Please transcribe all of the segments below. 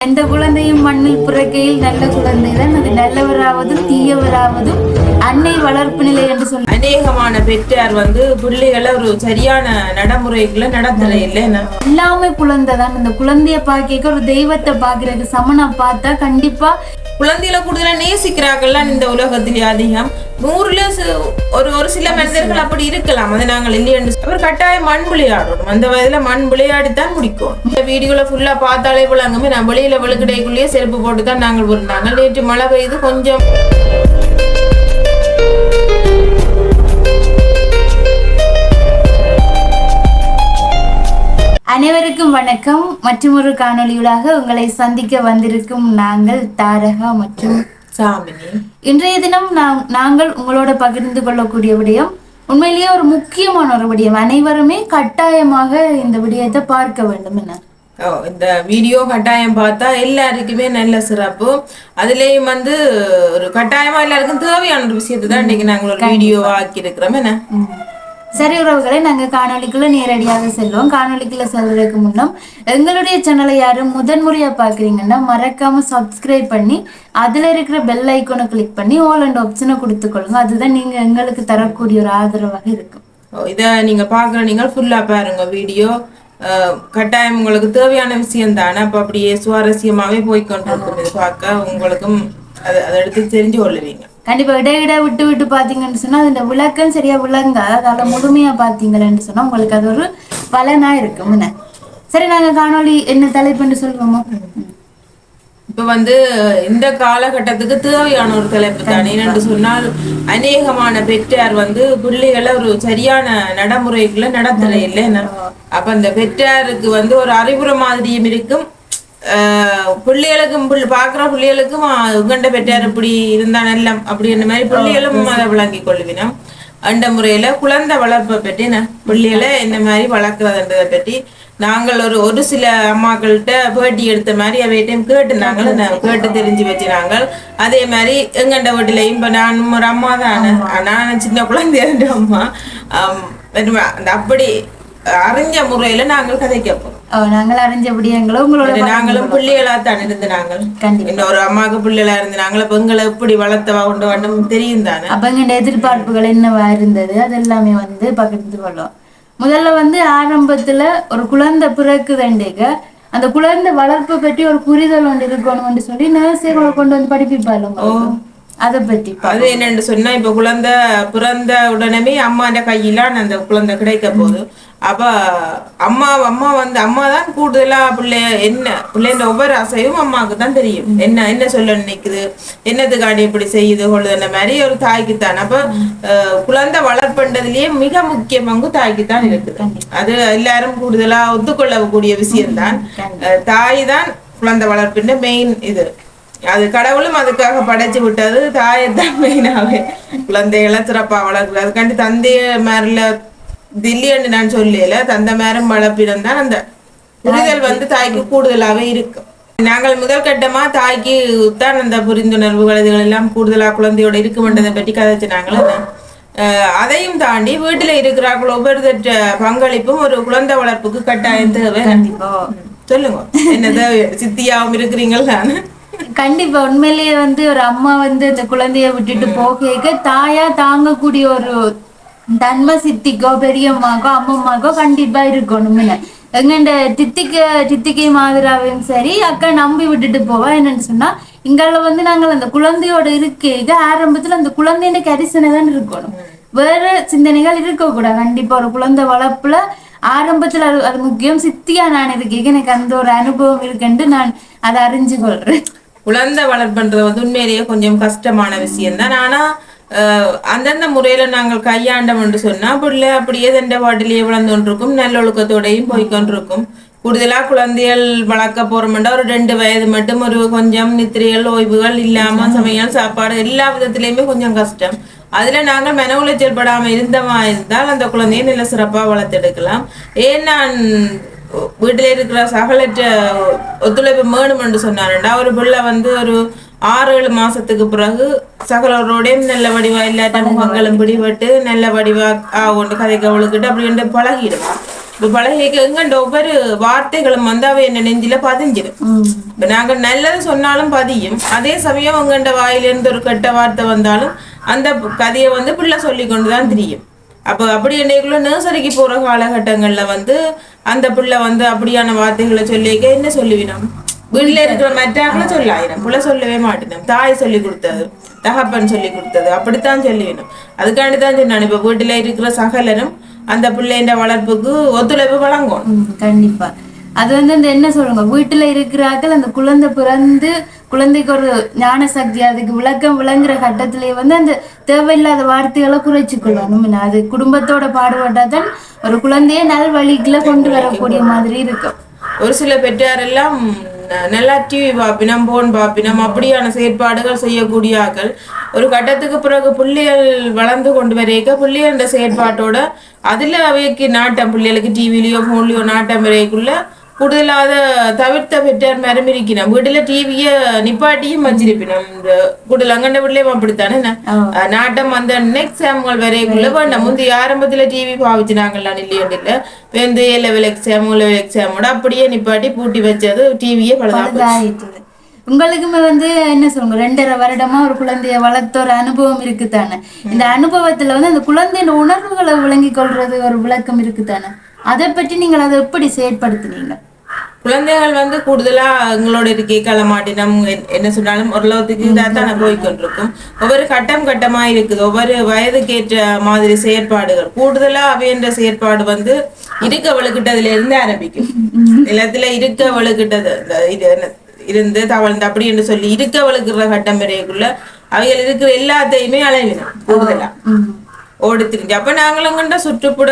எந்த குழந்தையும் மண்ணில் பிறக்கையில் நல்ல குழந்தை தான் அது நல்லவராவதும் தீயவராவதும் அன்னை வளர்ப்பு நிலை என்று சொல்ல அநேகமான பெற்றார் வந்து பிள்ளைகளை ஒரு சரியான நடைமுறைக்குள்ள நடத்தல இல்லைன்னா எல்லாமே குழந்தை தான் அந்த குழந்தைய பார்க்க ஒரு தெய்வத்தை பார்க்கறதுக்கு சமனா பார்த்தா கண்டிப்பா குழந்தைகளை கூடுதலாக நேசிக்கிறாங்கல்ல இந்த உலகத்திலே அதிகம். நூறுல ஒரு ஒரு சில மனிதர்கள் அப்படி இருக்கலாம். அது நாங்கள் இல்லையென்று அவர் கட்டாயம் மண் விளையாடணும் அந்த வயதுல மண் விளையாடி தான் முடிக்கும். இந்த வீடியோல ஃபுல்லா பார்த்தாலே விளங்குமே. நான் வெளியில விழுக்கடைக்குள்ளேயே செருப்பு போட்டு தான் நாங்கள் விருந்தாங்க நேற்று மழை பெய்து கொஞ்சம் அனைவருக்கும் வணக்கம். மற்றும் ஒரு காணொளியூடாக உங்களை சந்திக்க வந்திருக்கும் நாங்கள் தாரகா மற்றும் இன்றைய தினம் நாங்கள் உங்களோட பகிர்ந்து கொள்ளக்கூடிய விடயம் உண்மையிலேயே ஒரு முக்கியமான ஒரு விடயம். அனைவருமே கட்டாயமாக இந்த விடயத்தை பார்க்க வேண்டும் என்ன இந்த வீடியோ கட்டாயம் பார்த்தா எல்லாருக்குமே நல்ல சிறப்பு. அதுலேயும் வந்து ஒரு கட்டாயமா எல்லாருக்கும் தேவையான ஒரு விஷயத்தை தான் இன்னைக்கு நாங்கள் ஒரு வீடியோ ஆக்கி இருக்கிறோம் என்ன. சரி உறவுகளை நாங்க காணொலிக்குள்ள நேரடியாக செல்வோம். காணொலிக்குள்ள செல்வதற்கு முன்னம் எங்களுடைய சேனலை யாரும் முதன்முறையாக பாக்குறீங்கன்னா மறக்காம சப்ஸ்கிரைப் பண்ணி அதுல இருக்கிற பெல் ஐக்கோனை கிளிக் பண்ணி ஆல் அண்ட் ஆப்ஷனை கொடுத்துக்கொள்ளுங்க. அதுதான் நீங்க எங்களுக்கு தரக்கூடிய ஒரு ஆதரவாக இருக்கும். இதை நீங்க பார்க்குற நீங்கள் ஃபுல்லா பாருங்க வீடியோ கட்டாயம் உங்களுக்கு தேவையான விஷயம் தானே? அப்போ அப்படியே சுவாரஸ்யமாவே போய்க்கொண்டு இருக்கும் இது பார்க்க உங்களுக்கும் அதை அதை எடுத்து தெரிஞ்சு கொள்ளுவீங்க. கண்டிப்பா இடையிட விட்டு விட்டு பாத்தீங்கன்னு சொன்னா அந்த விளக்கம் சரியா விளங்காது அதால முழுமையா பாத்தீங்கன்னு சொன்னா உங்களுக்கு அது ஒரு பலனா இருக்கும். என்ன? சரி நாங்க காணொளி என்ன தலைப்புன்னு சொல்லுவோமா. இப்ப வந்து இந்த காலகட்டத்துக்கு தேவையான ஒரு தலைப்பு தானே. என்று சொன்னால் அநேகமான பெற்றார் வந்து பிள்ளைகளை ஒரு சரியான நடைமுறைக்குள்ள நடத்தல இல்லைன்னா அப்ப அந்த பெற்றாருக்கு வந்து ஒரு அறிவுரை மாதிரியும் இருக்கும். பிள்ளைகளுக்கும் பிள்ளை பாக்குற பிள்ளைகளுக்கும் உங்கண்ட பெற்றார் இப்படி இருந்தா நல்லம் அப்படின்ற மாதிரி பிள்ளைகளும் அதை விளங்கி கொள்வினோம். அந்த முறையில குழந்தை வளர்ப்பை பற்றி பிள்ளைகளை என்ன மாதிரி வளர்க்குறதுன்றதை பற்றி நாங்கள் ஒரு ஒரு சில அம்மாக்கள்கிட்ட பேட்டி எடுத்த மாதிரி அவையிட்டையும் கேட்டு நாங்கள் நான் கேட்டு தெரிஞ்சு வச்சு நாங்கள் அதே மாதிரி எங்கண்ட வீட்டிலையும் இப்போ நான் ஒரு அம்மா தான் நான் சின்ன குழந்தையா அம்மா. அப்படி அறிஞ்ச முறையில நாங்கள் கதை கேட்போம் ஓ, நாங்கள் அறிஞ்ச விடயங்களை உங்களோட நாங்களும் பிள்ளைகளா தான் இருந்து நாங்கள். கண்டிப்பா. இன்னொரு அம்மாவுக்கு பிள்ளைகளா இருந்து நாங்கள். எங்களை எப்படி வளர்த்தவா கொண்டு வேண்டும் தெரியும் தானே? அப்ப எங்க எதிர்பார்ப்புகள் என்னவா இருந்தது? அது எல்லாமே வந்து பகிர்ந்து கொள்ளும் முதல்ல வந்து ஆரம்பத்துல ஒரு குழந்தை பிறக்குதுண்டேக அந்த குழந்தை வளர்ப்பு பற்றி ஒரு புரிதல் ஒன்று இருக்கணும்னு சொல்லி நர்சரிகளை கொண்டு வந்து படிப்பிப்பாள் உங்களுக்கு. அதை பத்தி பா- அது என்னன்னு சொன்னா இப்ப குழந்தை பிறந்த உடனே அம்மாண்ட கையில அந்த குழந்தை கிடைக்க போகுது. அப்ப அம்மா அம்மா வந்து அம்மா தான் கூடுதலா பிள்ளைய என்ன பிள்ளைன்ற ஒவ்வொரு அசையும் அம்மாவுக்கு தான் தெரியும். என்ன என்ன சொல்ல நினைக்குது? என்னத்துக்காண்டி இப்படி செய்யுது கொள்ளுதுன்ற மாதிரி ஒரு தாய்க்கு தான் அப்ப குழந்தை வளர்ப்புன்றதுலயே மிக முக்கிய பங்கு தாய்க்கு தான் இருக்குது. அது எல்லாரும் கூடுதலா ஒத்துக்கொள்ளக்கூடிய விஷயம்தான். தாய் தான் குழந்தை வளர்ப்பின்ற மெயின் இது. அது கடவுளும் அதுக்காக படைச்சு விட்டது தாயத்தான் மெயினாவே குழந்தைகளை சிறப்பா வளர்க்குறது அதுக்காண்டி தந்தைய மேரில் தில்லின்னு நான் சொல்லல தந்தை மேரும் வளர்ப்பிடம் தான் அந்த புரிதல் வந்து தாய்க்கு கூடுதலாவே இருக்கும் நாங்கள் முதல் கட்டமா தாய்க்கு தான் அந்த புரிந்துணர்வுகள் இதுகள் எல்லாம் கூடுதலா குழந்தையோட இருக்குமென்றதை பற்றி கதைச்சினாங்களே? அதையும் தாண்டி வீட்டுல இருக்கிறார்கள் ஒவ்வொருத்தற்ற பங்களிப்பும் ஒரு குழந்தை வளர்ப்புக்கு கட்டாயம் தேவை. கண்டிப்பா. சொல்லுங்க. என்ன தேவை சித்தியாவும் இருக்கிறீங்கள் தானே கண்டிப்பா. உண்மையிலேயே வந்து ஒரு அம்மா வந்து அந்த குழந்தைய விட்டுட்டு போக தாயா தாங்கக்கூடிய ஒரு தன்ம சித்திக்கோ பெரியம்மாக்கோ அம்மம்மாக்கோ கண்டிப்பா இருக்கணும்னு எங்கண்ட தித்திக்க தித்திக்கை மாதிராவையும் சரி அக்கா நம்பி விட்டுட்டு போவா. என்னன்னு சொன்னா இங்கால வந்து நாங்கள் அந்த குழந்தையோட இருக்க ஆரம்பத்துல அந்த குழந்தையோட கரிசனை தான் இருக்கணும். வேற சிந்தனைகள் இருக்கக்கூடாது. கண்டிப்பா ஒரு குழந்தை வளர்ப்புல ஆரம்பத்துல அது அது முக்கியம். சித்தியா நான் இருக்கேன். எனக்கு அந்த ஒரு அனுபவம் இருக்குன்ட்டு நான் அதை அறிஞ்சு கொள்றேன். குழந்தை வளர்ப்புன்றது வந்து உண்மையிலேயே கொஞ்சம் கஷ்டமான விஷயம் தான் ஆனா அந்தந்த முறையில நாங்கள் கையாண்டோம் என்று சொன்னா பிள்ளை அப்படியே தண்டை பாட்டிலேயே வளர்ந்து கொண்டிருக்கும் நல்லொழுக்கத்தோடையும் போய்க்கொண்டிருக்கும் கூடுதலா குழந்தைகள் வளர்க்க போறோம்னா ஒரு ரெண்டு வயது மட்டும் ஒரு கொஞ்சம் நித்திரைகள் ஓய்வுகள் இல்லாம சமையல் சாப்பாடு எல்லா விதத்திலயுமே கொஞ்சம் கஷ்டம். அதுல நாங்கள் மன உளைச்சல் படாம இருந்தமா இருந்தால் அந்த குழந்தையை நல்ல சிறப்பா வளர்த்தெடுக்கலாம். ஏன் நான் வீட்டில் இருக்கிற சகலற்ற ஒத்துழைப்பு வேணும் என்று சொன்னாருண்டா ஒரு பிள்ளை வந்து ஒரு ஆறு ஏழு மாசத்துக்கு பிறகு சகலரோடையும் நல்ல வடிவா எல்லா முகங்களும் பிடிபட்டு நல்ல வடிவா ஆ கதை கதைக்க அவளுக்கிட்டு அப்படின்ட்டு பழகிடும். இப்ப பழகிக்க எங்கண்ட ஒவ்வொரு வார்த்தைகளும் வந்து அவ என்ன நெஞ்சில பதிஞ்சிடும். இப்ப நாங்க நல்லது சொன்னாலும் பதியும். அதே சமயம் உங்கண்ட வாயிலிருந்து ஒரு கெட்ட வார்த்தை வந்தாலும் அந்த கதையை வந்து பிள்ளை சொல்லி கொண்டுதான் தெரியும். அப்ப அப்படி என்னைக்குள்ள நர்சரிக்கு போற காலகட்டங்கள்ல வந்து அந்த பிள்ளை வந்து அப்படியான வார்த்தைகளை சொல்லிக்க என்ன சொல்லுவினோம்? வீட்டுல இருக்கிற மற்றாக்களை சொல்லாயிரம். பிள்ளை சொல்லவே மாட்டேனோம் தாய் சொல்லி கொடுத்தது தகப்பன் சொல்லி கொடுத்தது அப்படித்தான் சொல்லிவினோம் அதுக்காண்டி தான் சொன்னான் இப்ப வீட்டுல இருக்கிற சகலரும் அந்த பிள்ளைன்ற வளர்ப்புக்கு ஒத்துழைப்பு வழங்கும். கண்டிப்பா. அது வந்து அந்த என்ன சொல்லுங்க வீட்டுல இருக்கிறார்கள் அந்த குழந்தை பிறந்து குழந்தைக்கு ஒரு ஞான சக்தி அதுக்கு விளக்கம் விளங்குற கட்டத்திலேயே வந்து அந்த தேவையில்லாத வார்த்தைகளை குறைச்சிக்கொள்ளணும் என்ன, அது குடும்பத்தோட பாடுபட்டாதான் ஒரு குழந்தைய நல் வழிக்குள்ள கொண்டு வரக்கூடிய மாதிரி இருக்கும். ஒரு சில பெற்றார் எல்லாம் நல்லா டிவி பாப்பினம் போன் பாப்பினம் அப்படியான செயற்பாடுகள் செய்யக்கூடியார்கள் ஒரு கட்டத்துக்கு பிறகு புள்ளிகள் வளர்ந்து கொண்டு வரைக்க என்ற செயற்பாட்டோட அதுல அவைக்கு நாட்டம் பிள்ளைகளுக்கு டிவிலையோ போன்லயோ நாட்டம் வரைக்குள்ள கூடுதலாத தவிர்த்த பெற்றார் மரம் இருக்கணும் வீட்டுல டிவிய நிப்பாட்டியும் வச்சிருப்பினோம் இந்த கூடுதல் அங்கண்ட வீட்லயும் அப்படித்தானே நாட்டம் அந்த நெக்ஸ்ட் எக்ஸாம்கள் வரைக்குள்ள வேண்டாம் முந்தி ஆரம்பத்துல டிவி பாவிச்சினாங்கல்ல இல்லையோண்டு இல்ல வந்து ஏ லெவல் எக்ஸாம் லெவல் எக்ஸாமோட அப்படியே நிப்பாட்டி பூட்டி வச்சது டிவியே பழுதா போச்சு. பழுதாயிட்டுது உங்களுக்குமே வந்து என்ன சொல்லுங்க ரெண்டரை வருடமா ஒரு குழந்தைய வளர்த்த ஒரு அனுபவம் இருக்குதானே இந்த அனுபவத்துல வந்து அந்த குழந்தையின் உணர்வுகளை விளங்கி கொள்றது ஒரு விளக்கம் இருக்குதானே அதை பற்றி நீங்கள் அதை எப்படி செயற்படுத்துனீங்க குழந்தைகள் வந்து கூடுதலா எங்களோட இருக்கே. களமாட்டினம் என்ன சொன்னாலும் ஓரளவுக்கு இதாக தானே போய்கொண்டிருக்கும் ஒவ்வொரு கட்டம் கட்டமா இருக்குது. ஒவ்வொரு வயதுக்கேற்ற மாதிரி செயற்பாடுகள். கூடுதலா அவையன்ற செயற்பாடு வந்து இருக்க வழுக்கிட்டதுல இருந்து ஆரம்பிக்கும் நிலத்துல இருக்க வழுக்கிட்டது இந்த இது இருந்து தவழ்ந்து அப்படி என்று சொல்லி இருக்க வழுக்குற கட்டம் வரைக்குள்ள அவைகள் இருக்கிற எல்லாத்தையுமே அலைவினோம் கூடுதலா. ஓடி திரிஞ்சு அப்ப நாங்களும் கண்ட சுற்றுப்புற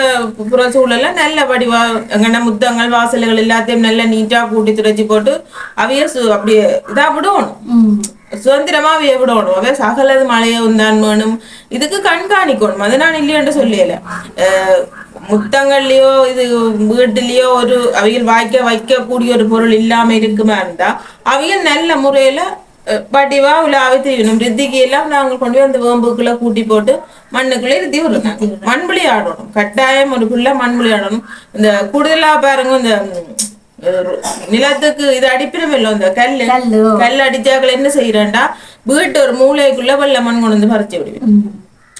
புற சூழல்ல நல்ல வடிவா எங்கண்ட முத்தங்கள் வாசல்கள் எல்லாத்தையும் நல்ல நீட்டா கூட்டி துடைச்சி போட்டு அவைய அப்படியே இதா விடணும். சுதந்திரமா அவைய விடணும் அவைய சகலது மழைய உந்தான் வேணும் இதுக்கு கண்காணிக்கணும் அது நான் இல்லையென்று சொல்லல முத்தங்கள்லயோ இது வீட்டுலயோ ஒரு அவைகள் வாய்க்க வைக்கக்கூடிய ஒரு பொருள் இல்லாம இருக்குமா இருந்தா அவைகள் நல்ல முறையில படிவா உலாவை தெரியணும் ரித்திக்கு எல்லாம் நாங்கள் கொண்டு போய் அந்த வேம்புக்குள்ள கூட்டி போட்டு மண்ணுக்குள்ள இருத்தி விடணும் மண்புளி ஆடணும். கட்டாயம் ஒரு புள்ள மண்புளி ஆடணும். இந்த கூடுதலா பாருங்க இந்த நிலத்துக்கு இது அடிப்பினம் இல்லை இந்த கல்லு. கல்லு. கல் அடிச்சாக்கள் என்ன செய்யறேன்டா வீட்டு ஒரு மூலைக்குள்ள வெள்ள மண் கொண்டு வந்து பறிச்சு விடுவேன்.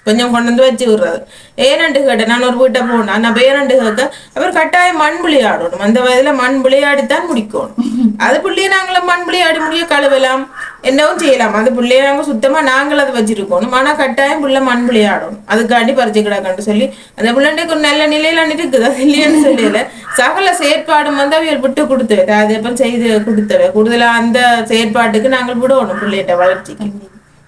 கொஞ்சம் கொண்டு வந்து வச்சு விடுறது ஏனண்டு கேட்டேன் நான் ஒரு வீட்டை போனேன் நான் ஏனண்டு கேட்க அவர் கட்டாயம் மண் விளையாடணும் அந்த வயதுல மண் விளையாடித்தான் முடிக்கணும் அது பிள்ளைய நாங்களும் மண் விளையாடி முடிய கழுவலாம் என்னவும் செய்யலாம் அது பிள்ளைய நாங்க சுத்தமா நாங்கள் அதை வச்சிருக்கணும் ஆனா கட்டாயம் புள்ள மண் விளையாடணும் அதுக்காண்டி பறிச்சு கிடக்கன்னு சொல்லி அந்த பிள்ளைக்கு ஒரு நல்ல நிலையில இருக்குது அது இல்லையான்னு சொல்லல சகல செயற்பாடும் வந்து அவர் விட்டு கொடுத்தவை அது எப்ப செய்து கொடுத்தவை கூடுதலா அந்த செயற்பாட்டுக்கு நாங்கள் விடணும் பிள்ளைகிட்ட வளர்ச்சிக்கு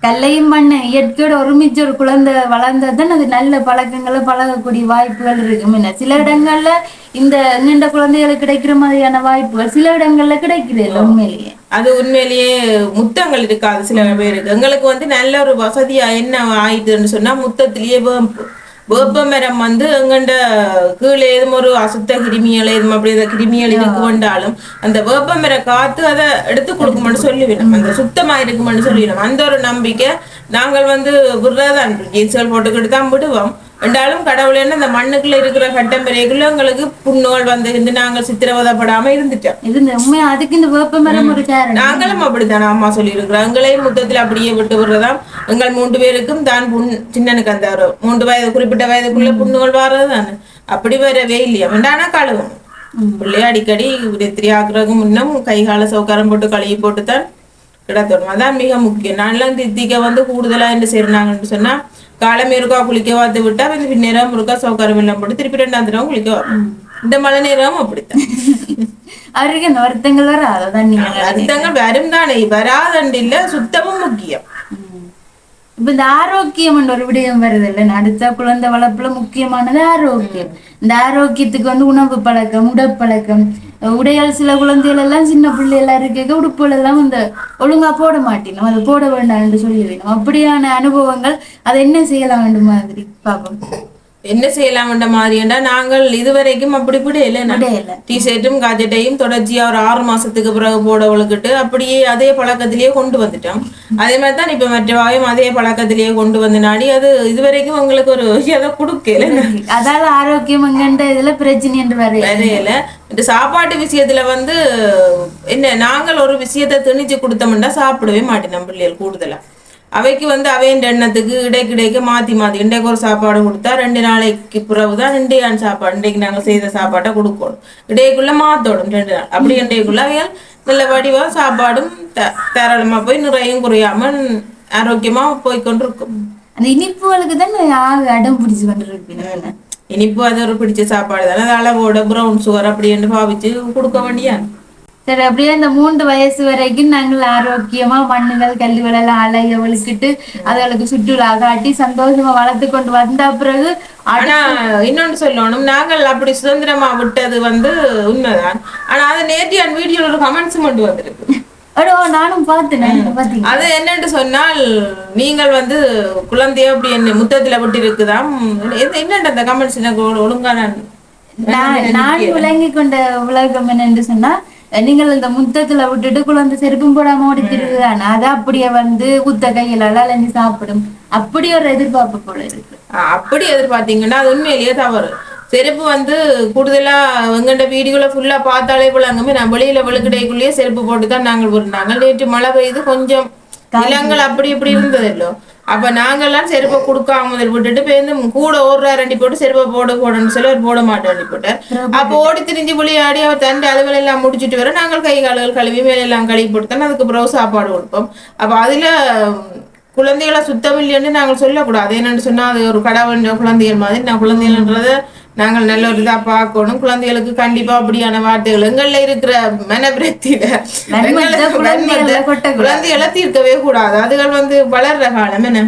கல்லையும் மண்ணை இயற்கையோட ஒருமிச்ச ஒரு குழந்தை வளர்ந்தாதான் அது நல்ல பழக்கங்களை பழகக்கூடிய வாய்ப்புகள் இருக்கு சில இடங்கள்ல இந்த நீண்ட குழந்தைகளுக்கு கிடைக்கிற மாதிரியான வாய்ப்புகள் சில இடங்கள்ல கிடைக்குது இல்லை உண்மையிலேயே. அது உண்மையிலேயே முத்தங்கள் இருக்காது. சில பேருக்கு எங்களுக்கு வந்து நல்ல ஒரு வசதியா என்ன ஆயிடுதுன்னு சொன்னா முத்தத்திலேயே வேம்பு வேப்ப மரம் வந்து எங்கண்ட கீழே ஏதும் ஒரு அசுத்த கிருமிகள் ஏதும் அப்படி அந்த கிருமிகள் இருக்கு வேண்டாலும் அந்த வேப்ப மர காத்து அதை எடுத்து கொடுக்கும்னு சொல்லிவிடும். அந்த சுத்தமா இருக்கும்னு சொல்லிவிடும். அந்த ஒரு நம்பிக்கை நாங்கள் வந்து விடுறதான் ஜீன்ஸ்கள் போட்டுக்கிட்டு தான் விடுவோம். என்றாலும் கடவுளேன்னு அந்த மண்ணுக்குள்ள இருக்கிற கட்டம் பெரியக்குள்ள எங்களுக்கு புண்ணுகள் வந்து நாங்கள் சித்திரவதைப்படாம இருந்துட்டோம். இது அதுக்கு இந்த வேப்ப மரம் ஒரு நாங்களும் அப்படித்தானே அம்மா சொல்லியிருக்கிறோம். எங்களையும் முத்தத்தில் அப்படியே விட்டு விடுறதாம். எங்கள் மூன்று பேருக்கும் தான் புண் சின்னனுக்கு அந்த மூன்று வயது குறிப்பிட்ட வயதுக்குள்ள புண்ணுகள் வர்றது தானே அப்படி வரவே இல்லையா? வேண்டானா கழுவணும் பிள்ளைய அடிக்கடி திரி ஆக்குறதுக்கு முன்னும் கை கால சௌகாரம் போட்டு கழுவி போட்டு தான் கிடத்தணும். அதான் மிக முக்கியம். நான்லாம் தித்திக்க வந்து கூடுதலா என்ன செய்யறாங்கன்னு சொன்னா காலம் இருக்கா குளிக்க வாத்து விட்டா வந்து பின்னேரம் இருக்கா சௌகாரம் எல்லாம் போட்டு திருப்பி ரெண்டாம் தடவை குளிக்க இந்த மழை நேரம் அப்படித்தான். அவருக்கு அந்த வருத்தங்கள் வர அதான் நீங்க வருத்தங்கள் வரும் தானே. வராதண்டு இல்ல சுத்தமும் முக்கியம். இப்ப இந்த ஆரோக்கியம் ஒரு விடயம் வருது இல்ல? அடுத்த குழந்தை வளர்ப்புல முக்கியமானது ஆரோக்கியம். இந்த ஆரோக்கியத்துக்கு வந்து உணவு பழக்கம் உடற்பழக்கம் உடையால் சில குழந்தைகள் எல்லாம் சின்ன பிள்ளைகளா இருக்க உடுப்புகள் எல்லாம் இந்த ஒழுங்கா போட மாட்டேனும் அதை போட வேண்டாம் என்று சொல்லி வேணும் அப்படியான அனுபவங்கள் அதை என்ன செய்யலாம் வேண்டும் மாதிரி பாப்போம் என்ன செய்யலாம்ன்ற மாதிரிண்டா நாங்கள் இதுவரைக்கும் அப்படி இப்படி இல்லை. டிஷர்ட்டும் காஜெட்டையும் தொடர்ச்சியா ஒரு ஆறு மாசத்துக்கு பிறகு போட ஒழுக்கிட்டு அப்படியே அதே பழக்கத்திலேயே கொண்டு வந்துட்டோம். அதே மாதிரி தான் இப்ப மற்றவாயும் அதே பழக்கத்திலேயே கொண்டு வந்து நாடி அது இதுவரைக்கும் உங்களுக்கு ஒரு அதை கொடுக்கல. அதால ஆரோக்கியம் இதுல பிரச்சனை என்று வரைய வேலையில இந்த சாப்பாட்டு விஷயத்துல வந்து என்ன நாங்கள் ஒரு விஷயத்தை திணிச்சு கொடுத்தோம்னா சாப்பிடவே மாட்டேன் பிள்ளைகள் கூடுதலா. அவைக்கு வந்து அவையின் எண்ணத்துக்கு இடைக்கிடைக்கு மாத்தி மாத்தி இன்றைக்கு ஒரு சாப்பாடு கொடுத்தா ரெண்டு நாளைக்கு பிறகுதான் இன்றையான் சாப்பாடு இன்றைக்கு நாங்கள் செய்த சாப்பாட்டை கொடுக்கணும். இடைக்குள்ள மாத்தோடும் ரெண்டு நாள். அப்படி இன்றைக்குள்ள அவையால் நல்ல வடிவா சாப்பாடும் த- தாராளமா போய் நிறையும் குறையாம ஆரோக்கியமா போய் கொண்டிருக்கும். அந்த இனிப்புகளுக்கு தான் ஆக அடம் பிடிச்சு கொண்டிருப்பீங்க. இனிப்பு அது ஒரு பிடிச்ச சாப்பாடு தானே. அது அளவோட ப்ரௌன் சுகர் அப்படின்னு பாவிச்சு கொடுக்க வேண்டியா சரி அப்படியே இந்த மூன்று வயசு வரைக்கும் நாங்கள் ஆரோக்கியமா மண்ணுகள் கல்விகள் எல்லாம் அலைய வலிக்கிட்டு அதுகளுக்கு சுற்றுலா காட்டி சந்தோஷமா வளர்த்து கொண்டு வந்த பிறகு ஆனா இன்னொன்னு சொல்லணும். நாங்கள் அப்படி சுதந்திரமா விட்டது வந்து உண்மைதான். ஆனா அது நேற்று வீடியோல ஒரு கமெண்ட்ஸ் மட்டும் வந்திருக்கு. அடோ நானும் பார்த்தேன் அது என்னன்னு சொன்னால் நீங்கள் வந்து குழந்தைய அப்படி என்ன முத்தத்துல விட்டு இருக்குதாம் என்னண்டு அந்த கமெண்ட்ஸ் எனக்கு ஒழுங்கா நான் நான் விளங்கி கொண்ட உலகம் என்னன்னு சொன்னா நீங்கள் இந்த முத்தத்துல விட்டுட்டு குழந்தை செருப்பும் போடாம ஓடி திருவுதானே அதை அப்படியே வந்து குத்த கையிலால அலைஞ்சு சாப்பிடும். அப்படி ஒரு எதிர்பார்ப்பு போல இருக்கு. அப்படி எதிர்பார்த்தீங்கன்னா அது உண்மையிலேயே தவறு. செருப்பு வந்து கூடுதலா எங்கண்ட வீடியோல ஃபுல்லா பார்த்தாலே விளங்குமே. நான் வெளியில வெளுக்கடைக்குள்ளேயே செருப்பு போட்டு தான் நாங்கள் விருந்தாங்க நேற்று மழை பெய்து கொஞ்சம் நிலங்கள் அப்படி இப்படி இருந்தது இல்லோ. அப்ப நாங்கெல்லாம் செருப்பை கொடுக்காம முதல் விட்டுட்டு பேருந்து கூட ஓடுறா ரெண்டி போட்டு செருப்பை போட போடணும்னு சொல்லி அவர் போட மாட்டேன் போட்டார். அப்போ ஓடி திரிஞ்சு விளையாடி அவர் தன் அலுவல் எல்லாம் முடிச்சிட்டு வர நாங்கள் கை கால்கள் கழுவி மேல எல்லாம் கழுவி போட்டு தான் அதுக்கு பிறகு சாப்பாடு கொடுப்போம். அப்ப அதுல குழந்தைகளை சுத்தம் இல்லைன்னு நாங்கள் சொல்லக்கூடாது. என்னன்னு சொன்னா அது ஒரு கடவுள் குழந்தைகள் மாதிரி. நான் குழந்தைகள்ன்றத நாங்கள் நல்ல ஒரு இதா பார்க்கணும். குழந்தைகளுக்கு கண்டிப்பா அப்படியான வார்த்தைகள் எங்கள்ல இருக்கிற மனபிரத்தியில. குழந்தைகளை தீர்க்கவே கூடாது. அதுகள் வந்து வளர்ற காலம் என்ன?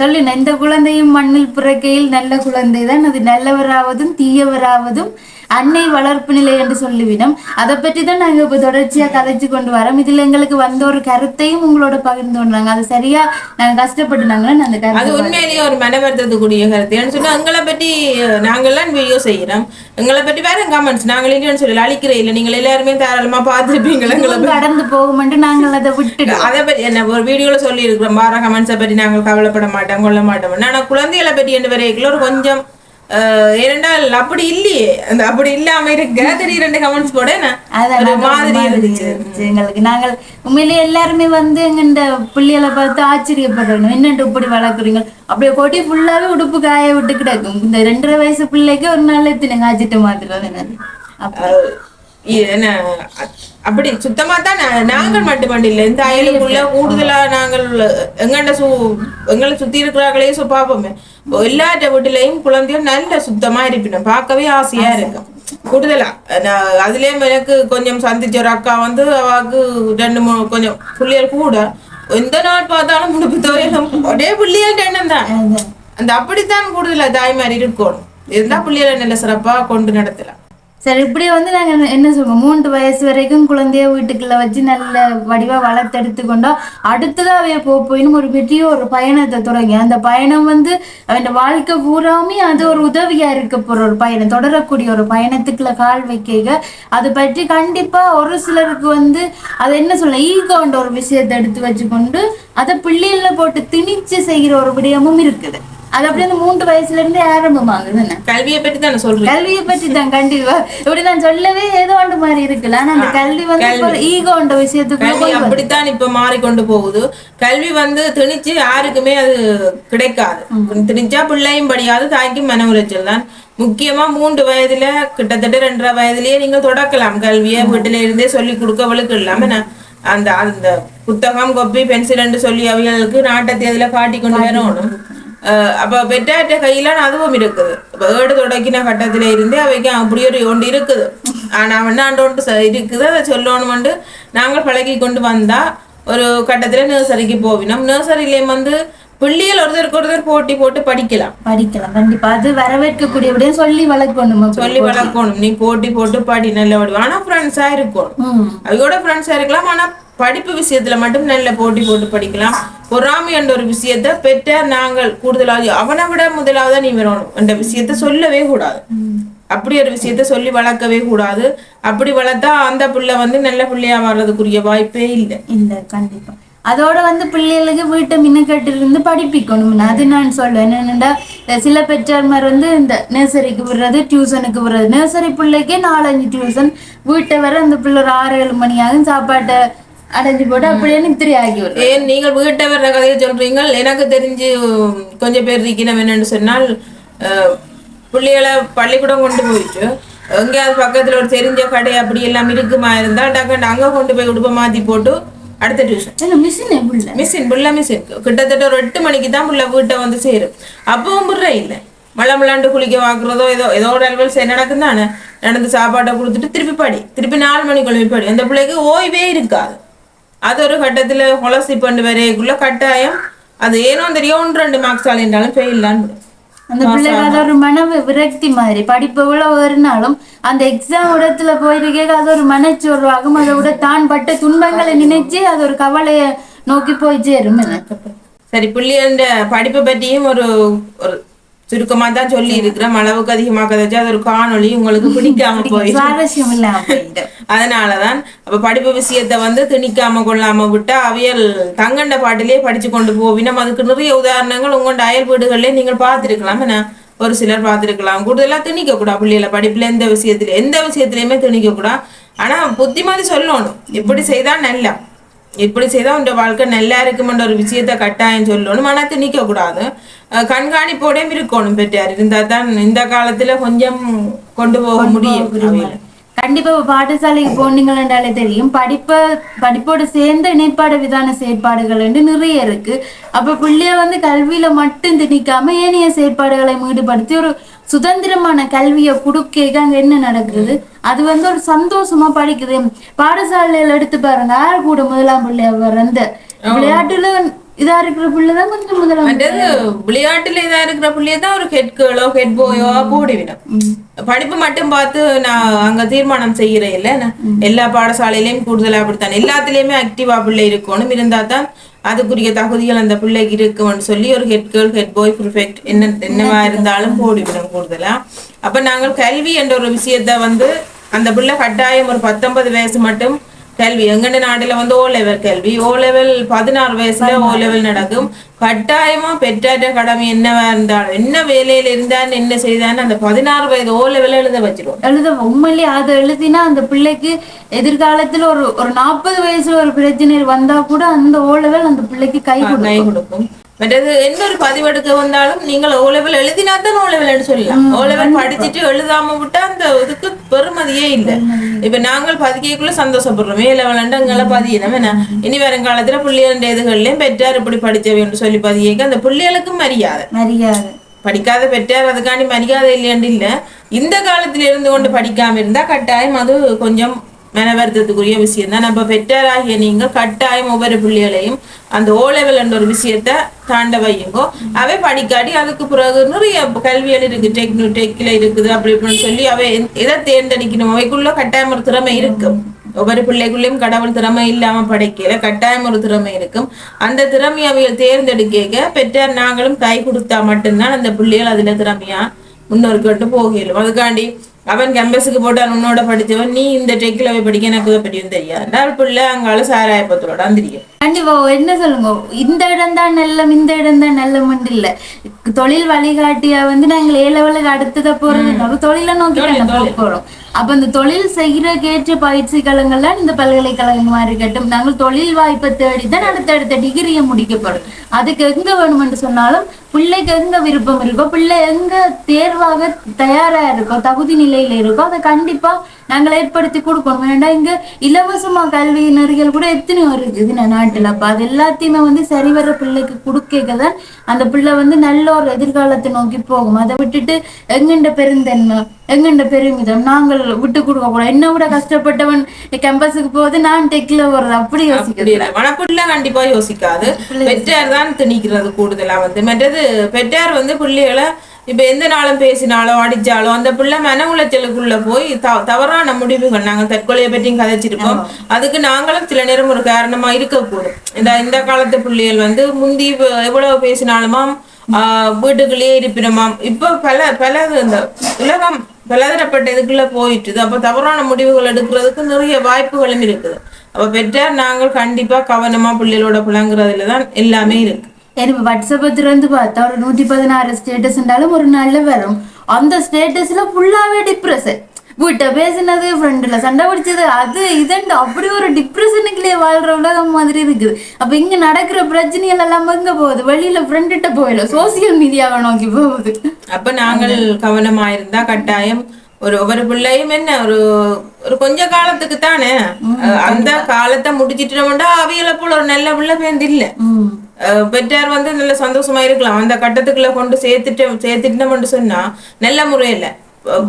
சொல்லின இந்த குழந்தையும் மண்ணில் பிறக்கையில் நல்ல குழந்தை தான் அது நல்லவராவதும் தீயவராவதும் அன்னை வளர்ப்பு நிலை என்று சொல்லிவிடும் அதை பற்றி தான் நாங்க இப்ப தொடர்ச்சியா கதைச்சு கொண்டு வரோம். இதுல எங்களுக்கு வந்த ஒரு கருத்தையும் உங்களோட பகிர்ந்து கொண்டாங்க. அது சரியா நாங்க கஷ்டப்பட்டுனாங்களா அந்த அது கருத்தை உண்மையிலேயே ஒரு மனவருத்தத்துக்குரிய கருத்து. ஏன்னு சொன்னா எங்களை பற்றி அஹ், நாங்கெல்லாம் வீடியோ செய்யறோம். எங்களை பற்றி வேற கமெண்ட்ஸ் நாங்கள் இல்லைன்னு சொல்லி அழிக்கிற இல்லை. நீங்கள் எல்லாருமே தாராளமா பார்த்துருப்பீங்களா எங்களை கடந்து போகுமென்று நாங்கள் அதை விட்டுட்டோம். அதை பற்றி என்ன ஒரு வீடியோல சொல்லி இருக்கிறோம் வார கமெண்ட்ஸை பற்றி நாங்கள் கவலைப்பட மாட்டோம் கொள்ள மாட்டோம். ஆனா குழந்தைகளை பற்றி என்று வரைக்கும் ஒரு கொஞ்சம் ஏனென்றால் அப்படி இல்லையே. அந்த அப்படி இல்லாம இருக்க ரெண்டு கமெண்ட்ஸ் போட மாதிரி இருந்துச்சு. எங்களுக்கு. நாங்கள் உண்மையிலேயே எல்லாருமே வந்து எங்க பிள்ளைகளை பார்த்து ஆச்சரியப்படுறோம் என்னட்டு இப்படி வளர்க்குறீங்க? அப்படியே கொடி ஃபுல்லாவே உடுப்பு காய விட்டு கிடக்கும். இந்த ரெண்டரை வயசு பிள்ளைக்கு ஒரு நாள் எத்தனை காய்ச்சிட்டு மாத்திரம் என்னது அப்ப என்ன அப்படி சுத்தமா தான் நாங்கள் மட்டுமண்டி இல்லை இந்த அயலுக்குள்ள கூடுதலா நாங்கள் எங்கண்ட சு எங்களை சுத்தி இருக்கிறார்களே சு பாப்போமே. எல்லாட்ட வீட்டுலயும் குழந்தையும் நல்ல சுத்தமா இருப்பினும். பார்க்கவே ஆசையா இருக்கும் கூடுதலா நான் அதுலயும் எனக்கு கொஞ்சம் சந்திச்ச ஒரு அக்கா வந்து அவாக்கு ரெண்டு மூணு கொஞ்சம் புள்ளியல் கூட. எந்த நாள் பார்த்தாலும் முடுப்பு துவையலும் ஒரே புள்ளியல் எண்ணம் தான். அந்த அப்படித்தான் கூடுதலா தாய்மாரி இருக்கணும். இருந்தா புள்ளியலை நல்ல சிறப்பா கொண்டு நடத்தலாம். சரி இப்படி வந்து நாங்க என்ன- என்ன மூன்று வயசு வரைக்கும் குழந்தைய வீட்டுக்குள்ள வச்சு நல்ல வடிவா வளர்த்தெடுத்து கொண்டா அடுத்ததா அவைய போ போயின்னு ஒரு பெரிய ஒரு பயணத்தை தொடங்கி அந்த பயணம் வந்து அவன் வாழ்க்கை பூராமே அது ஒரு உதவியா இருக்க போற ஒரு பயணம். தொடரக்கூடிய ஒரு பயணத்துக்குள்ள கால் வைக்க அது பற்றி கண்டிப்பா ஒரு சிலருக்கு வந்து அது என்ன சொல்ல ஈகோன்ற ஒரு விஷயத்தை எடுத்து வச்சுக்கொண்டு அதை பிள்ளைகள போட்டு திணிச்சு செய்கிற ஒரு விடயமும் இருக்குது. அது அப்படியே அந்த மூன்று வயசுல இருந்தே ஆரம்பமாகுது கல்வியை பற்றி தானே சொல்றேன் கல்வியை பற்றி தான் கண்டிப்பா. இப்படி நான் சொல்லவே ஏதோ ஒன்று மாதிரி இருக்குல்ல. ஆனா அந்த கல்வி வந்து ஈகோன்ற வருது. அப்படித்தான் இப்ப மாறிக்கொண்டு போகுது. கல்வி வந்து திணிச்சு யாருக்குமே அது கிடைக்காது. திணிச்சா பிள்ளையும் படியாது தாய்க்கும் மன உளைச்சல் தான். முக்கியமா மூன்று வயதுல கிட்டத்தட்ட ரெண்டரை வயதுலயே நீங்க தொடக்கலாம். கல்வியை வீட்டில இருந்தே சொல்லி கொடுக்க வழுக்கலாம் என்ன அந்த அந்த புத்தகம் கொப்பி பென்சில் சொல்லி அவைகளுக்கு நாட்டத்தை அதுல காட்டி கொண்டு வரணும். அப்ப பெற்றாற்ற கையில அதுவும் இருக்குது இப்ப ஏடு தொடக்கின கட்டத்துல இருந்தே அவைக்கு அப்படி ஒரு ஒன்று இருக்குது ஆனா அவனாண்டு ஒன்று ச- இருக்குது அதை சொல்லணும்னு நாங்கள் பழகி கொண்டு வந்தா ஒரு கட்டத்துல நர்சரிக்கு போவினோம் நர்சரியிலேயும் வந்து பிள்ளைகள் ஒருத்தருக்கு ஒருத்தர் போட்டி போட்டு படிக்கலாம் படிக்கலாம் கண்டிப்பா அது வரவேற்கக்கூடிய விடயம் சொல்லி வளர்க்கணும். சொல்லி வளர்க்கணும் நீ போட்டி போட்டு படி நல்ல ஆனா ஃப்ரெண்ட்ஸா இருக்கணும் ம் அவையோட ஃப்ரெண்ட்ஸா இருக்கலாம் ஆனா படிப்பு விஷயத்துல மட்டும் நல்ல போட்டி போட்டு படிக்கலாம். பொறாமை என்ற ஒரு விஷயத்த பெற்ற நாங்கள் கூடுதலாவது அவனை விட முதலாவது நீ வரணும் என்ற விஷயத்த சொல்லவே கூடாது. அப்படி ஒரு விஷயத்த சொல்லி வளர்க்கவே கூடாது. அப்படி வளர்த்தா அந்த பிள்ளை வந்து நல்ல பிள்ளையா வர்றதுக்குரிய வாய்ப்பே இல்லை. இல்லை கண்டிப்பா. அதோட வந்து பிள்ளைகளுக்கு வீட்டை மின்னக்கட்டில இருந்து படிப்பிக்கணும் அது நான் சொல்லுவேன் என்னென்னா சில பெற்றார்மார் வந்து இந்த நர்சரிக்கு விடுறது டியூஷனுக்கு விடுறது. நர்சரி பிள்ளைக்கே நாலஞ்சு டியூஷன். வீட்டை வர அந்த பிள்ளை ஒரு ஆறு ஏழு மணி ஆகும் சாப்பாட்டை அடைஞ்சு போட்டு அப்படியே நித்திரி ஆகி வரும் ஏன் நீங்கள் வீட்டை வர்ற கதையை சொல்றீங்க? எனக்கு தெரிஞ்சு கொஞ்சம் பேர் இருக்கணும் என்னன்னு சொன்னால் பிள்ளைகளை பள்ளிக்கூடம் கொண்டு போயிட்டு எங்கேயாவது பக்கத்துல ஒரு தெரிஞ்ச கடை அப்படி எல்லாம் இருக்குமா இருந்தா டக்குன்னு அங்க கொண்டு போய் உடுப்பை மாத்தி போட்டு அடுத்த டியூஷன் மிஷின் புள்ள. மிஷின் புள்ள மிஷின் கிட்டத்தட்ட ஒரு எட்டு மணிக்கு தான் புள்ள வீட்டை வந்து சேரும். அப்பவும் புடுற இல்லை. மழை மலாண்டு குளிக்க வாக்குறதோ ஏதோ ஏதோ ஒரு அலுவல் நடக்கும் தானே நடந்து சாப்பாட்டை கொடுத்துட்டு திருப்பி படி. திருப்பி நாலு மணிக்கு கிளம்பி படி. அந்த பிள்ளைக்கு ஓய்வே இருக்காது. அது ஒரு கட்டத்துல கொலசி பண்ணு வரைக்குள்ள கட்டாயம். அது ஏனோ தெரியும் ஒன்று ரெண்டு மார்க்ஸ் ஆளின்றாலும் ஃபெயில் அந்த பிள்ளைக்கு அது ஒரு மன விரக்தி மாதிரி. படிப்பு எவ்வளவு ஏறினாலும் அந்த எக்ஸாம் இடத்துல போயிருக்கே அது ஒரு மனச்சோர்வாகும். அதை விட தான் பட்ட துன்பங்களை நினைச்சு அது ஒரு கவலைய நோக்கி போய் சேரும். சரி பிள்ளைகள படிப்பை பற்றியும் ஒரு ஒரு சுருக்கமா தான் சொல்லி இருக்கிறேன் அளவுக்கு அதிகமாக கதைச்சு அது ஒரு காணொளி உங்களுக்கு பிடிக்காம போயிடும் அதனாலதான் அப்ப படிப்பு விஷயத்த வந்து திணிக்காம கொள்ளாம விட்டா அவியல் தங்கண்ட பாட்டிலே படிச்சு கொண்டு போவினம் அதுக்கு நிறைய உதாரணங்கள் உங்களோட அயல் வீடுகளிலே நீங்கள் பார்த்திருக்கலாம் என்ன ஒரு சிலர் பார்த்திருக்கலாம் கூடுதலா திணிக்க கூடாது பிள்ளைகளை படிப்புல எந்த விஷயத்துல எந்த விஷயத்திலயுமே திணிக்க கூடாது ஆனா புத்திமதி சொல்லணும் இப்படி செய்தா நல்லா இப்படி செய்தா உன் வாழ்க்கை நல்லா இருக்குமென்ற ஒரு விஷயத்த கட்டாயம் சொல்லணும் ஆனா திணிக்க கூடாது அஹ் கண்காணிப்போடையும் இருக்கணும் பெற்றார் இருந்தா தான் இந்த காலத்துல கொஞ்சம் கொண்டு போக முடியும். கண்டிப்பா பாடசாலைக்கு போனீங்கன்றாலே தெரியும். படிப்ப படிப்போட சேர்ந்த இணைப்பாடு விதான செயற்பாடுகள் என்று நிறைய இருக்கு. அப்ப பிள்ளைய வந்து கல்வியில மட்டும் திணிக்காம ஏனைய செயற்பாடுகளை ஈடுபடுத்தி ஒரு சுதந்திரமான கல்வியை கொடுக்க அங்க என்ன நடக்குது? அது வந்து ஒரு சந்தோஷமா படிக்குது. பாடசாலையில எடுத்து பாருங்க யார் கூட முதலாம் பிள்ளைய வர்ற விளையாட்டுல இதா இருக்கிற பிள்ளைதான் கொஞ்சம் மற்றது விளையாட்டுல இதா இருக்கிற பிள்ளைய தான் ஒரு ஹெட் கேர்ளோ ஹெட் பாயோ போடுவிடும் படிப்பு மட்டும் பார்த்து நான் அங்க தீர்மானம் செய்கிறேன் இல்ல. எல்லா பாடசாலையிலயும் கூடுதலா அப்படித்தான். எல்லாத்துலயுமே ஆக்டிவா பிள்ளை இருக்கணும் இருந்தா தான் அதுக்குரிய தகுதிகள் அந்த பிள்ளைக்கு இருக்கும்னு சொல்லி ஒரு head girl head boy prefect என்ன என்னவா இருந்தாலும் போடுவிடும் கூடுதலா. அப்ப நாங்கள் கல்வி என்ற ஒரு விஷயத்த வந்து அந்த பிள்ளை கட்டாயம் ஒரு பத்தொன்பது வயசு மட்டும் கல்வி. எங்கண்ட நாடுல வந்து ஓ லெவல் கல்வி. ஓ லெவல் பதினாறு வயசுல ஓ லெவல் நடக்கும். கட்டாயமா பெற்றாற்ற கடமை என்னவா இருந்தாலும் என்ன வேலையில இருந்தான்னு என்ன செய்தான்னு அந்த பதினாறு வயது ஓ லெவல் எழுத வச்சிருவோம். எழுத உண்மையிலேயே அதை எழுதினா அந்த பிள்ளைக்கு எதிர்காலத்துல ஒரு ஒரு நாற்பது வயசுல ஒரு பிரச்சனை வந்தா கூட அந்த ஓ லெவல் அந்த பிள்ளைக்கு கை கை கொடுக்கும். மற்றது எந்த ஒரு பதிவெடுக்க வந்தாலும் நீங்கள் ஓ லெவல் எழுதினா தான் ஓ லெவல் சொல்லலாம். ஓ லெவல் படிச்சுட்டு எழுதாம விட்டா அந்த இதுக்கு பெருமதியே இல்லை. இப்ப நாங்கள் பதிக்கைக்குள்ள சந்தோஷப்படுறோம். ஏ லெவல் எங்களை பதியணும். என்ன? இனி வருங்காலத்துல பிள்ளைகள இதுகள்லயும் பெற்றார் இப்படி படிச்சவை என்று சொல்லி பதியக்க அந்த பிள்ளைகளுக்கும் மரியாதை. மரியாதை. படிக்காத பெற்றார் அதுக்காண்டி மரியாதை இல்லையாண்டு இல்ல. இந்த காலத்துல இருந்து கொண்டு படிக்காம இருந்தா கட்டாயம் அது கொஞ்சம் மன விஷயம் தான். நம்ம பெற்றாராகிய நீங்கள் கட்டாயம் ஒவ்வொரு பிள்ளைகளையும் அந்த ஓ லெவல் என்ற ஒரு விஷயத்த தாண்ட வையுங்கோ. அவை படிக்காடி அதுக்கு பிறகு நிறைய கல்விகள் இருக்கு டெக் டெக்ல இருக்குது அப்படி இப்படின்னு சொல்லி அவை எதை தேர்ந்தெடுக்கணும்? அவைக்குள்ள கட்டாயம் ஒரு திறமை இருக்கும். ஒவ்வொரு பிள்ளைக்குள்ளேயும் கடவுள் திறமை இல்லாம படைக்கல கட்டாயம் ஒரு திறமை இருக்கும். அந்த திறமை அவைகள் தேர்ந்தெடுக்க பெற்றார் நாங்களும் கை கொடுத்தா மட்டும்தான் அந்த பிள்ளைகள் அதுல திறமையா முன்னோர்கிட்ட போகலும். அதுக்காண்டி அவன் கேம்பஸுக்கு போட்டான் உன்னோட படிச்சவன் நீ இந்த டெக்கில் போய் படிக்க எனக்கு பற்றியும் தெரியாது. ரெண்டாவது பிள்ளை அங்கால சாராயப்பத்தோட தெரியும். கண்டிப்பா என்ன சொல்லுங்க? இந்த இடம் தான் நல்லம் இந்த இடம் தான் நல்லம் இல்ல. தொழில் வழிகாட்டியா வந்து நாங்கள் ஏ லெவலுக்கு அடுத்தத போறது தொழிலை நோக்கி போறோம். அப்ப இந்த தொழில் செய்யறக்கேற்ற பயிற்சி களங்கள்லாம் இந்த பல்கலைக்கழகமா இருக்கட்டும் நாங்கள் தொழில் வாய்ப்பை தேடி தான் அடுத்த டிகிரியை முடிக்கப்படும். அதுக்கு எங்க வேணும்னு சொன்னாலும் பிள்ளைக்கு எங்க விருப்பம் இருக்கோ பிள்ளை எங்க தேர்வாக தயாரா இருக்கோ தகுதி நிலையில இருக்கோ அதை கண்டிப்பா நாங்கள் ஏற்படுத்தி கொடுக்கணும். ஏன்னா இங்க இலவசமா கல்வி நெறிகள் கூட எத்தனையோ இருக்குது. நான் நாட்டுல அப்ப அது எல்லாத்தையுமே வந்து சரிவர பிள்ளைக்கு கொடுக்க தான் அந்த பிள்ளை வந்து நல்ல ஒரு எதிர்காலத்தை நோக்கி போகும். அதை விட்டுட்டு எங்கண்ட பெருந்தன்மை எங்கண்ட பெருமிதம் நாங்கள் விட்டு கொடுக்க கூடாது. என்ன விட கஷ்டப்பட்டவன் கேம்பஸுக்கு போகுது நான் டெக்ல போறது அப்படி இல்லை. மனப்புள்ள கண்டிப்பா யோசிக்காது. பெற்றார் தான் திணிக்கிறது கூடுதலா வந்து. மற்றது பெற்றார் வந்து பிள்ளைகளை இப்ப எந்த நாளும் பேசினாலோ அடிச்சாலோ அந்த பிள்ளை மன உளைச்சலுக்குள்ள போய் த- தவறான முடிவுகள் நாங்க தற்கொலையை பற்றியும் கதைச்சிருக்கோம். அதுக்கு நாங்களும் சில நேரம் ஒரு காரணமா இருக்கக்கூடும். இந்த இந்த காலத்து பிள்ளைகள் வந்து முந்தி எவ்வளவு பேசினாலுமாம் ஆஹ் வீட்டுக்குள்ளேயே இருப்பினமாம். இப்ப பல பல இந்த உலகம் பலதரப்பட்ட இதுக்குள்ள போயிட்டுது. அப்ப தவறான முடிவுகள் எடுக்கிறதுக்கு நிறைய வாய்ப்புகளும் இருக்குது. அப்ப பெற்றார் நாங்கள் கண்டிப்பா கவனமா பிள்ளைகளோட புலங்குறதுல தான் எல்லாமே இருக்கு. எனக்கு வாட்ஸ்அப்பை திறந்து பார்த்தா ஒரு நூத்தி பதினாறு ஸ்டேட்டஸ் இருந்தாலும் ஒரு நாள்ல வரும். அந்த ஸ்டேட்டஸ்ல ஃபுல்லாவே டிப்ரெஷன் வீட்டை பேசினது ஃப்ரெண்டுல சண்டை பிடிச்சது அது இதுண்டு அப்படி ஒரு டிப்ரெஷனுக்குள்ளே வாழ்ற உலகம் மாதிரி இருக்குது. அப்ப இங்க நடக்கிற பிரச்சனைகள் எல்லாம் எங்க போகுது? வெளியில ஃப்ரெண்டுகிட்ட போயிடும் சோசியல் மீடியாவை நோக்கி போகுது. அப்ப நாங்கள் கவனமா இருந்தா கட்டாயம் ஒரு ஒவ்வொரு பிள்ளையும் என்ன ஒரு ஒரு கொஞ்ச காலத்துக்கு தானே? அந்த காலத்தை முடிச்சிட்டோம்டா அவியலை போல ஒரு நல்ல பிள்ளை பேருந்து இல்ல. பெற்றார் வந்து நல்ல சந்தோஷமா இருக்கலாம். அந்த கட்டத்துக்குள்ள கொண்டு சேர்த்துட்டு சேர்த்துட்டோம்னு சொன்னா நல்ல முறையில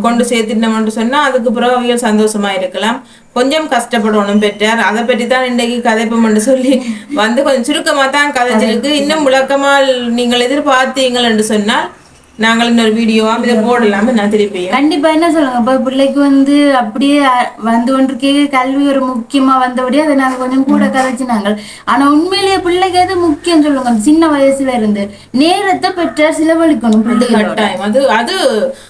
கொண்டு சேர்த்துட்டோம்னு சொன்னா அதுக்கு பிறகு அவியல் சந்தோஷமா இருக்கலாம். கொஞ்சம் கஷ்டப்படணும் பெற்றார். அதை பற்றி தான் இன்றைக்கு கதைப்போம்னு சொல்லி வந்து கொஞ்சம் சுருக்கமா தான் கதைச்சிருக்கு. இன்னும் விளக்கமா நீங்கள் எதிர்பார்த்தீங்கள் சொன்னால் நாங்கள் இன்னொரு வீடியோவா இதை போடலாம நான் திருப்பியும் கண்டிப்பா என்ன சொல்லுங்க இப்ப பிள்ளைக்கு வந்து அப்படியே வந்து கொண்டிருக்கே கல்வி ஒரு முக்கியமா வந்தபடியே அதை நாங்க கொஞ்சம் கூட கதைச்சினாங்க ஆனா உண்மையிலேயே பிள்ளைக்கு எது முக்கியம் சொல்லுங்க சின்ன வயசுல இருந்து நேரத்தை பெற்றார் செலவழிக்கணும் கட்டாயம். அது அது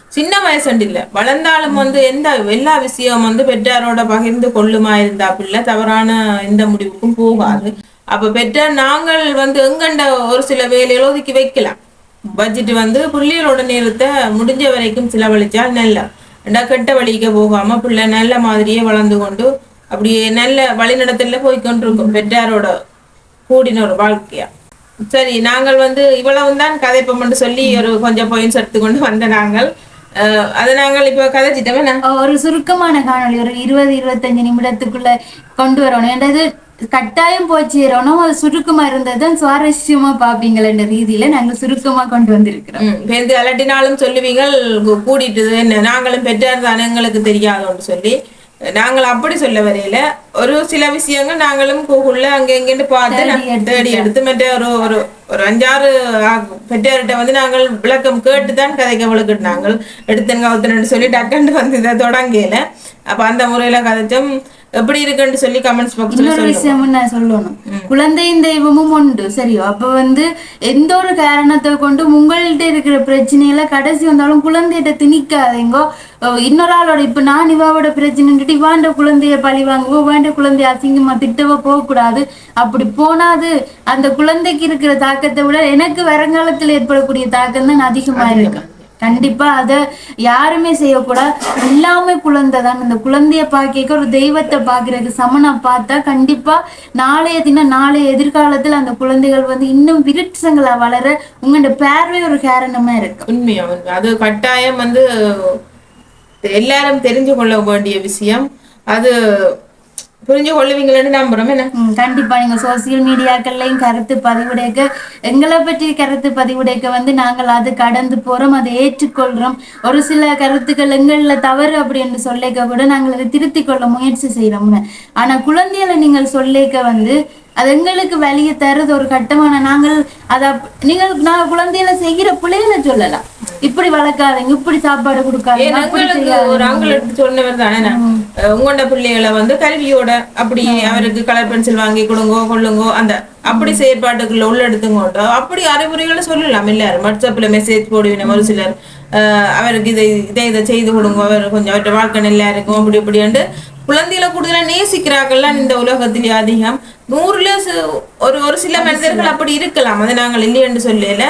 சின்ன வயசுண்டு இல்ல. வளர்ந்தாலும் வந்து எந்த எல்லா விஷயம் வந்து பெற்றாரோட பகிர்ந்து கொள்ளுமா இருந்தா பிள்ளை தவறான எந்த முடிவுக்கும் போகாது. அப்ப பெற்றார் நாங்கள் வந்து எங்கண்ட ஒரு சில வேலைகளை ஒதுக்கி வைக்கலாம். பட்ஜெட் வந்து பிள்ளைகளோட நேரத்தை முடிஞ்ச வரைக்கும் செலவழிச்சா நல்ல. ரெண்டா கெட்ட வழிக்கு போகாம பிள்ளை நல்ல மாதிரியே வளர்ந்து கொண்டு அப்படியே நல்ல வழிநடத்தல போய்கொண்டிருக்கும் பெற்றாரோட கூடின ஒரு வாழ்க்கையா. சரி நாங்கள் வந்து இவ்வளவு தான் கதைப்போம்னு சொல்லி ஒரு கொஞ்சம் பாயிண்ட்ஸ் எடுத்துக்கொண்டு வந்த நாங்கள். அஹ், அதை நாங்கள் இப்போ கதைச்சிட்டோமே ஒரு சுருக்கமான காணொளி ஒரு இருபது இருபத்தஞ்சு நிமிடத்துக்குள்ள கொண்டு வரணும். என்றது கட்டாயம் போய் சேரணும் அது சுருக்கமா இருந்தது. சுவாரஸ்யமா பாப்பீங்களன்ற ரீதியில நாங்க சுருக்கமா கொண்டு வந்திருக்கிறோம். பேருந்து அலட்டினாலும் சொல்லுவீங்க கூடிட்டுது என்ன? நாங்களும் பெற்றார் தானே எங்களுக்கு தெரியாதோன்னு சொல்லி. நாங்கள் அப்படி சொல்ல வரையில ஒரு சில விஷயங்கள் நாங்களும் கூகுள்ல அங்க எங்கேன்னு பார்த்து தேடி எடுத்து மற்ற ஒரு ஒரு ஒரு அஞ்சாறு பெற்றார்கிட்ட வந்து நாங்கள் விளக்கம் கேட்டு தான் கதைக்க விளக்கிட்டு எடுத்தங்க ஒருத்தனு சொல்லி டக்குன்னு வந்து இதை தொடங்கல. அப்ப அந்த முறையில கதைச்சோம். எப்படி இருக்குன்னு சொல்லி கமெண்ட்ஸ் பாக்ஸ்ல இன்னொரு விஷயமும் நான் சொல்லணும். குழந்தையின் தெய்வமும் உண்டு. சரியோ? அப்ப வந்து எந்த ஒரு காரணத்தை கொண்டு உங்கள்கிட்ட இருக்கிற பிரச்சனையில கடைசி வந்தாலும் குழந்தைகிட்ட திணிக்காதீங்கோ. இன்னொரு ஆளோட இப்ப நான் இவாவோட பிரச்சனைட்டு இவாண்ட குழந்தைய பழி வாங்குவோ இவாண்ட குழந்தைய அசிங்கமா திட்டவோ போகக்கூடாது. அப்படி போனாது. அந்த குழந்தைக்கு இருக்கிற தாக்கத்தை விட எனக்கு வருங்காலத்துல ஏற்படக்கூடிய தாக்கம் தான் அதிகமா. இருக்கு. கண்டிப்பா அத யாருமே செய்யக்கூடாது எல்லாமே குழந்தை தான் இந்த குழந்தைய பாக்கிக்க ஒரு தெய்வத்தை பாக்குறதுக்கு சமனா பார்த்தா கண்டிப்பா நாளைய தினம் நாளைய எதிர்காலத்துல அந்த குழந்தைகள் வந்து இன்னும் விருட்சங்களா வளர உங்களோட பேர்வே ஒரு காரணமா இருக்கு. உண்மையா. அது கட்டாயம் வந்து எல்லாரும் தெரிஞ்சு கொள்ள வேண்டிய விஷயம். அது புரிஞ்சு கொள்ளுவீங்களேன்னு நம்புறோம் என்ன? கண்டிப்பா. நீங்க சோசியல் மீடியாக்கள்லயும் கருத்து பதிவுடைக்க எங்களை பற்றி கருத்து பதிவுடைக்க வந்து நாங்கள் அது கடந்து போறோம் அதை ஏற்றுக்கொள்றோம். ஒரு சில கருத்துக்கள் எங்கள்ல தவறு அப்படின்னு சொல்லிக்க கூட நாங்கள் அதை திருத்திக் கொள்ள முயற்சி செய்யறோம் ஆனா குழந்தைகளை நீங்கள் சொல்லிக்க வந்து அது எங்களுக்கு வழியை தருது ஒரு கட்டமான. நாங்கள் அத நீங்கள் நான் குழந்தைகளை செய்கிற பிள்ளைகளை சொல்லலாம். இப்படி வளர்க்காதீங்க இப்படி சாப்பாடு கொடுக்காதீங்க சொன்னவர் தானே உங்களோட பிள்ளைகளை வந்து கல்வியோட அப்படி அவருக்கு கலர் பென்சில் வாங்கி கொடுங்கோ கொள்ளுங்கோ அந்த அப்படி செயற்பாட்டுக்குள்ள உள்ள எடுத்துங்கோட்டோ அப்படி அறிவுரைகளை சொல்லலாம். எல்லாரும் வாட்ஸ்அப்ல மெசேஜ் போடுவீங்க ஒரு சிலர். அஹ் அவருக்கு இதை இதை இதை செய்து கொடுங்க அவர் கொஞ்சம் அவர்கிட்ட வாழ்க்கை நல்லா இருக்கும் அப்படி இப்படின்ட்டு குழந்தைகளை கூடுதலா நேசிக்கிறார்கள்லாம் இந்த உலகத்திலே அதிகம். நூறுல சு- ஒரு ஒரு சில மனிதர்கள் அப்படி இருக்கலாம். அதை நாங்கள் இல்லை என்று சொல்லல.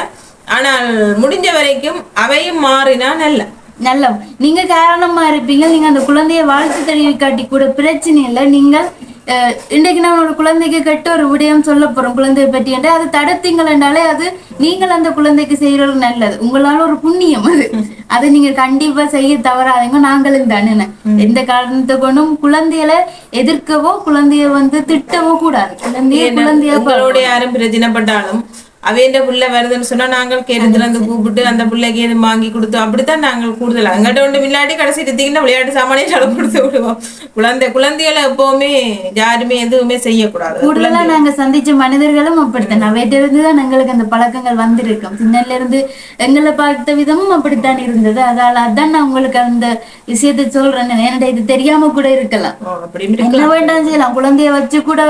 ஆனால் முடிஞ்ச வரைக்கும் அவையும் மாறினா நல்ல. நல்ல. நீங்க காரணமா இருப்பீங்க. நீங்க அந்த குழந்தைய வாழ்த்து தெரிவிக்காட்டி கூட பிரச்சனை இல்லை. நீங்கள் இன்றைக்கு நான் ஒரு குழந்தைக்கு கெட்ட ஒரு விடயம் சொல்ல போறோம் குழந்தையை பற்றி என்று அது தடுத்தீங்கள் என்றாலே அது நீங்கள் அந்த குழந்தைக்கு செய்யறது நல்லது. உங்களால ஒரு புண்ணியம் அது. அதை நீங்க கண்டிப்பா செய்ய தவறாதீங்க. நாங்களும் தானே எந்த காரணத்தை கொண்டும் குழந்தைகளை எதிர்க்கவோ குழந்தைய வந்து திட்டவோ கூடாது. குழந்தைய குழந்தைய உங்களோட யாரும் பிரச்சனைப்பட்டாலும் அவையண்ட புள்ள வருதுன்னு சொன்னா நாங்கள் கேட்டு வந்து கூப்பிட்டு அந்த பிள்ளைக்கு எது வாங்கி கொடுத்தோம். அப்படித்தான் நாங்கள் கூடுதல். அங்கிட்ட ஒன்று விளையாடி கடைசி எடுத்தீங்கன்னா விளையாட்டு சாமானே செலவு கொடுத்து விடுவோம். குழந்தை குழந்தைகளை எப்பவுமே யாருமே எதுவுமே செய்யக்கூடாது. கூடுதலா நாங்க சந்திச்ச மனிதர்களும் அப்படித்தான். அவையிட்ட இருந்து தான் எங்களுக்கு அந்த பழக்கங்கள் வந்திருக்கும். சின்னல இருந்து எங்களை பார்த்த விதமும் அப்படித்தான் இருந்தது. அதால அதான் நான் உங்களுக்கு அந்த விஷயத்தை சொல்றேன் என்னடா இது தெரியாம கூட இருக்கலாம். என்ன வேண்டாம் செய்யலாம். குழந்தைய வச்சு கூட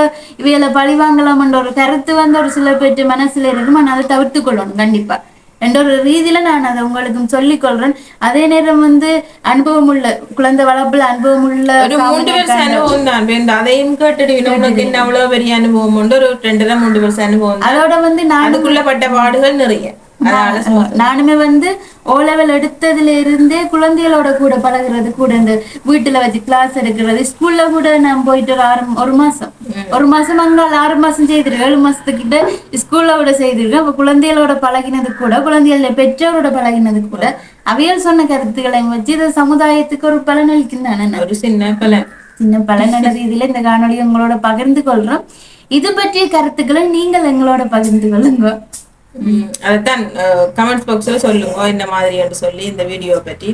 இவையில பழி வாங்கலாம்ன்ற ஒரு கருத்து வந்து ஒரு சில பேர்ட்டு மனசுல இருக்கும் ஆனா அதை தவிர்த்து கொள்ளணும் கண்டிப்பா. என்ற ஒரு ரீதியில நான் அதை உங்களுக்கு சொல்லிக் கொள்றேன் அதே நேரம் வந்து அனுபவம் உள்ள குழந்தை வளர்ப்புல அனுபவம் உள்ள ஒரு மூன்று வருஷம் அனுபவம் தான். வேண்டாம் அதையும் கேட்டுடுவீங்க உனக்கு என்ன அவ்வளவு பெரிய அனுபவம் உண்டு? ஒரு ரெண்டு தான் மூன்று வருஷம் அனுபவம் அதோட வந்து நான் அதுக்குள்ள பட்ட பாடுகள் நிறைய. நான் நானுமே வந்து ஓ லெவல் எடுத்ததுல இருந்தே குழந்தைகளோட கூட பழகுறது கூட இந்த வீட்டுல வச்சு கிளாஸ் எடுக்கிறது ஸ்கூல்ல கூட நான் போயிட்டு ஒரு ஆறு ஒரு மாசம். ஒரு மாசம் அங்கால ஆறு மாசம் செய்திருக்கேன் ஏழு மாசத்துக்கிட்ட ஸ்கூல்ல விட செய்திருக்கேன் அப்ப குழந்தைகளோட பழகினது கூட குழந்தைகள பெற்றோரோட பழகினது கூட அவையல் சொன்ன கருத்துக்களை வச்சு இது சமுதாயத்துக்கு ஒரு பலன் அளிக்கும் ஒரு சின்ன பலன். சின்ன பலனட ரீதியில இந்த காணொளி உங்களோட பகிர்ந்து கொள்றோம். இது பற்றிய கருத்துக்களை நீங்கள் எங்களோட பகிர்ந்து கொள்ளுங்க. அதைத்தான் கமெண்ட்ஸ் பாக்ஸ்ல சொல்லுங்க இந்த மாதிரி என்று சொல்லி இந்த வீடியோ பற்றி.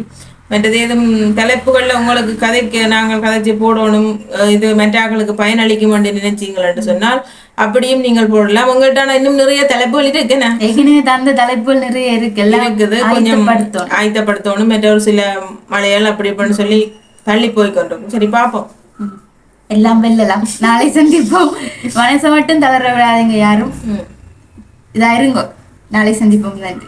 மற்றது ஏதும் தலைப்புகள்ல உங்களுக்கு கதைக்கு நாங்கள் கதைச்சு போடணும் இது மெட்டாக்களுக்கு பயனளிக்கும் என்று நினைச்சீங்கள் என்று சொன்னால் அப்படியும் நீங்கள் போடலாம். உங்கள்கிட்ட இன்னும் நிறைய தலைப்புகள் இருக்குண்ணே ஏற்கனவே தந்த தலைப்புகள் நிறைய இருக்கு. இருக்குது. கொஞ்சம் ஆயத்தப்படுத்தணும். மற்ற ஒரு சில மலையாள அப்படி இப்படின்னு சொல்லி தள்ளி போய் கொண்டிருக்கும் சரி பார்ப்போம். எல்லாம் வெல்லலாம். நாளை சந்திப்போம். மனசை மட்டும் தளர விடாதீங்க யாரும். ம் இருங்கோ நாளை சந்திப்போம். நன்றி.